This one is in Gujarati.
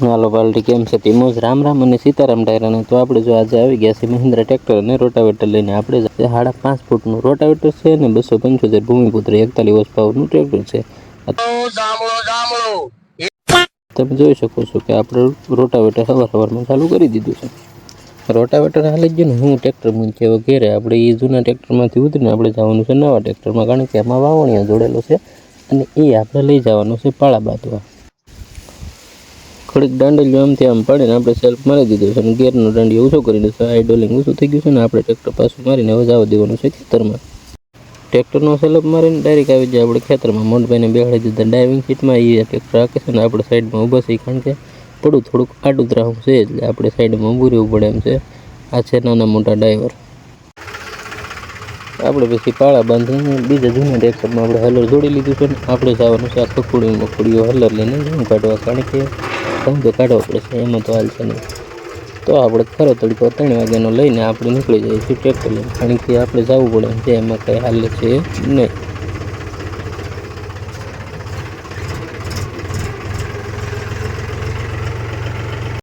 હાલો પાલટી કેમ છે? ટીમોજ રામ રામ અને સીતારામ ડાયરાને તો આપણે જો આજે આવી ગયા છે મહિન્દ્રા ટ્રેક્ટર અને રોટાવેટર લઈને. આપણે સાડા પાંચ ફૂટનું રોટાવેટર છે અને બસો પંચોતેર ભૂમિપુત્ર, એકતાલીસ વર્ષ પાવરનું ટ્રેક્ટર છે. તમે જોઈ શકો છો કે આપણે રોટાવેટર સવાર સવારમાં ચાલુ કરી દીધું છે. રોટાવેટર હાલી જ ગયું ને. હું ટ્રેક્ટર મૂકી વગેરે આપણે એ જૂના ટ્રેક્ટરમાંથી ઉતરીને આપણે જવાનું છે નવા ટ્રેક્ટરમાં. કારણ કે એમાં વાવણીઓ જોડેલો છે અને એ આપણે લઈ જવાનું છે પાળા બાંધવા થોડીક દાંડલીઓ આમથી આમ પાડીને આપણે સેલ્ફ મારી દીધું છે અને ગેરનો દાંડી ઓછો કરી દીધો ઓછું થઈ ગયું છે ને આપણે ટ્રેક્ટર પાછું મારીને હવે જવા દેવાનું છે ખેતરમાં. ટ્રેક્ટરનો સેલ્ફ મારીને ડાયરેક્ટ આવી જાય આપણે ખેતરમાં. મોટભાઈને બેહાડી દીધા ડાઇવિંગ સીટમાં એ ટ્રેક્ટર રાખે છે ને આપણે સાઈડમાં ઊભા છીએ કારણ કે પડું થોડુંક આડું ત્રાહું છે એટલે આપણે સાઈડમાં ઊભું રહેવું પડે એમ છે. આ છે નાના મોટા ડ્રાઈવર આપણે પછી પાળા બાંધીને બીજા જૂના ટ્રેક્ટરમાં આપણે હલર જોડી લીધું છે ને આપણે જવાનું છે આ કકુડી મકુડીઓ હલર લઈને ઘઉં કાઢવા. કારણ કે તો કાઢવા પડે છે, એમાં તો હાલ છે નહીં. તો આપણે ખરો તડકો ત્રણ વાગ્યાનો લઈને આપણે નીકળી જઈએ છીએ ટ્રેક્ટર લઈને કારણ કે આપણે જવું પડે જે એમાં કંઈ હાલ છે નહીં.